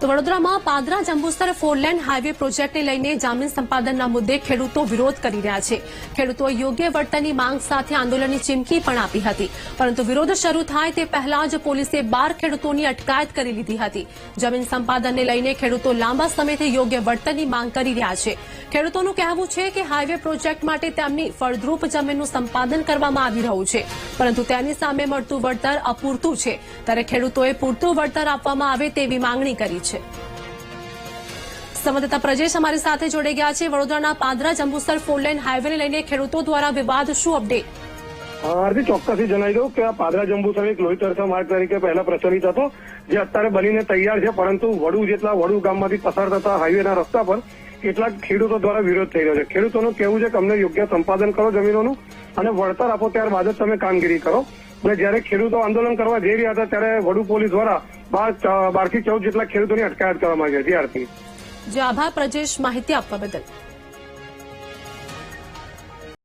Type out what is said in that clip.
તો વડોદરામાં Padra, Jambusar, four lane highway પ્રોજેક્ટને લઈને જમીન સંપાદનના મુદ્દે ખેડૂતો વિરોધ કરી રહ્યા છે. ખેડૂતોએ યોગ્ય વળતરની માંગ સાથે આંદોલનની ચીમકી પણ આપી હતી. પરંતુ વિરોધ શરૂ થાય તે પહેલા જ પોલીસે બાર ખેડૂતોની અટકાયત કરી લીધી હતી. જમીન સંપાદનને લઈને ખેડૂતો લાંબા સમયથી યોગ્ય વળતરની માંગ કરી રહ્યા છે. ખેડૂતોનું કહેવું છે કે હાઈવે પ્રોજેક્ટ માટે તેમની ફળદ્રુપ જમીનનું સંપાદન કરવામાં આવી રહ્યું છે. પરંતુ તેની સામે મળતું વળતર અપૂરતું છે. ત્યારે ખેડૂતોએ પૂરતું વળતર આપવામાં આવે તેવી માંગણી કરી છે. સંવાદદાતા પ્રજેશ અમારી સાથે જોડાઈ ગયા છે. વડોદરાના પાદરા જંબુસર ફોરલેન હાઈવેને લઈને ખેડૂતો દ્વારા વિવાદ શું અપડેટ હાર્દિક, ચોક્કસથી જણાવી દઉં કે આ પાદરા જંબુસર એક લોહી તરસા માર્ગ તરીકે પહેલા પ્રચલિત હતો. જે અત્યારે બનીને તૈયાર છે, પરંતુ વડુ જેટલા વડુ ગામમાંથી પસાર થતા હાઈવેના રસ્તા પર કેટલાક ખેડૂતો દ્વારા વિરોધ થઈ રહ્યો છે. ખેડૂતોનું કહેવું છે કે અમને યોગ્ય સંપાદન કરો જમીનોનું અને વળતર આપો, ત્યારબાદ જ તમે કામગીરી કરો. અને જ્યારે ખેડૂતો આંદોલન કરવા જઈ રહ્યા હતા, ત્યારે વડુ પોલીસ દ્વારા બાર બારથી ચૌદ જેટલા ખેડૂતોની અટકાયત કરવામાં આવી હતી આરતી. જે આભાર, પ્રજેશ, માહિતી આપવા બદલ.